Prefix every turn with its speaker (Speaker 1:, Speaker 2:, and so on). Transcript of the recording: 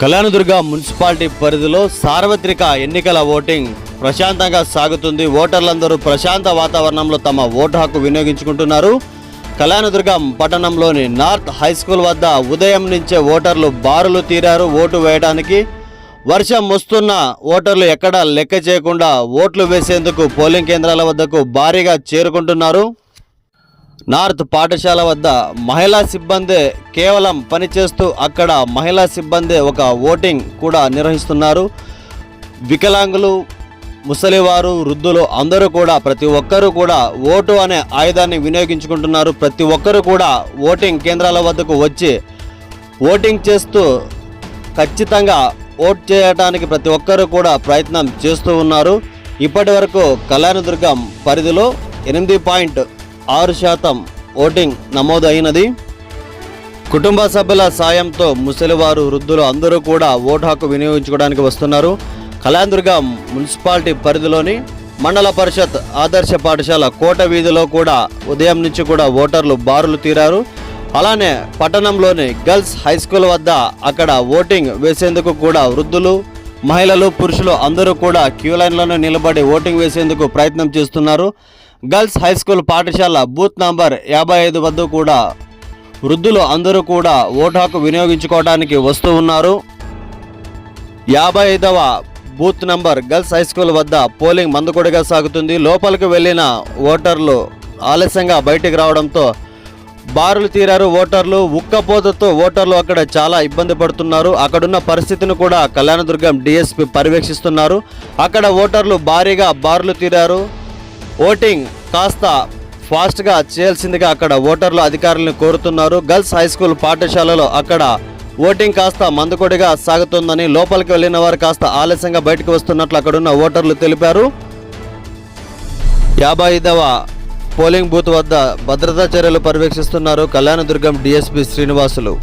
Speaker 1: Kalyandurg municipality పరిధిలో సార్వత్రిక ఎన్నికల ఓటింగ్ ప్రశాంతంగా సాగుతుంది. ఓటర్లందరూ ప్రశాంత వాతావరణంలో తమ ఓటు హక్కు వినియోగించుకుంటున్నారు. కళ్యాణదుర్గం పట్టణంలోని నార్త్ హై స్కూల్ వద్ద ఉదయం నుంచే ఓటర్లు బారులు తీరారు. ఓటు వేయడానికి వర్షం వస్తున్న ఓటర్లు ఎక్కడా లెక్క చేయకుండా ఓట్లు వేసేందుకు పోలింగ్ కేంద్రాల వద్దకు భారీగా చేరుకుంటున్నారు. నార్త్ పాఠశాల వద్ద మహిళా సిబ్బందే కేవలం పనిచేస్తూ అక్కడ మహిళా సిబ్బందే ఒక ఓటింగ్ కూడా నిర్వహిస్తున్నారు. వికలాంగులు ముసలివారు వృద్ధులు అందరూ కూడా ప్రతి ఒక్కరూ కూడా ఓటు అనే ఆయుధాన్ని వినియోగించుకుంటున్నారు. ప్రతి ఒక్కరూ కూడా ఓటింగ్ కేంద్రాల వద్దకు వచ్చి ఓటింగ్ చేస్తూ ఖచ్చితంగా ఓట్ చేయడానికి ప్రతి ఒక్కరూ కూడా ప్రయత్నం చేస్తూ ఉన్నారు. ఇప్పటి వరకు కళ్యాణదుర్గం పరిధిలో ఎనిమిది పాయింట్ ఆరు శాతం ఓటింగ్ నమోదు అయినది కుటుంబ సభ్యుల సాయంతో ముసలివారు వృద్ధులు అందరూ కూడా ఓటు హక్కు వినియోగించుకోవడానికి వస్తున్నారు. కళ్యాణదుర్గం మున్సిపాలిటీ పరిధిలోని మండల పరిషత్ ఆదర్శ పాఠశాల కోట వీధిలో కూడా ఉదయం నుంచి కూడా ఓటర్లు బారులు తీరారు. అలానే పట్టణంలోని గర్ల్స్ హై స్కూల్ వద్ద అక్కడ ఓటింగ్ వేసేందుకు కూడా వృద్ధులు మహిళలు పురుషులు అందరూ కూడా క్యూ లైన్లోనే నిలబడి ఓటింగ్ వేసేందుకు ప్రయత్నం చేస్తున్నారు. గర్ల్స్ హై స్కూల్ పాఠశాల బూత్ నంబర్ యాభై ఐదు వద్ద కూడా వృద్ధులు అందరూ కూడా ఓటు హక్కు వినియోగించుకోవడానికి వస్తూ ఉన్నారు. యాభై ఐదవ booth number girls high school వద్ద పోలింగ్ మందుకొడిగా సాగుతుంది. లోపలికి వెళ్ళిన ఓటర్లు ఆలస్యంగా బయటికి రావడంతో బారులు తీరారు ఓటర్లు. ఉక్కపోతతో ఓటర్లు అక్కడ చాలా ఇబ్బంది పడుతున్నారు. అక్కడున్న పరిస్థితిని కూడా కళ్యాణదుర్గం డిఎస్పి పర్యవేక్షిస్తున్నారు. అక్కడ ఓటర్లు భారీగా బారులు తీరారు. ఓటింగ్ కాస్త ఫాస్ట్గా చేయాల్సిందిగా అక్కడ ఓటర్లు అధికారులను కోరుతున్నారు. గర్ల్స్ హై స్కూల్ పాఠశాలలో అక్కడ ఓటింగ్ కాస్త మందుకొడిగా సాగుతుందని లోపలికి వెళ్ళిన వారు కాస్త ఆలస్యంగా బయటకు వస్తున్నట్లు అక్కడున్న ఓటర్లు తెలిపారు. యాభై ఐదవ పోలింగ్ బూత్ వద్ద భద్రతా చర్యలు పర్యవేక్షిస్తున్నారు కళ్యాణదుర్గం డిఎస్పీ శ్రీనివాసులు.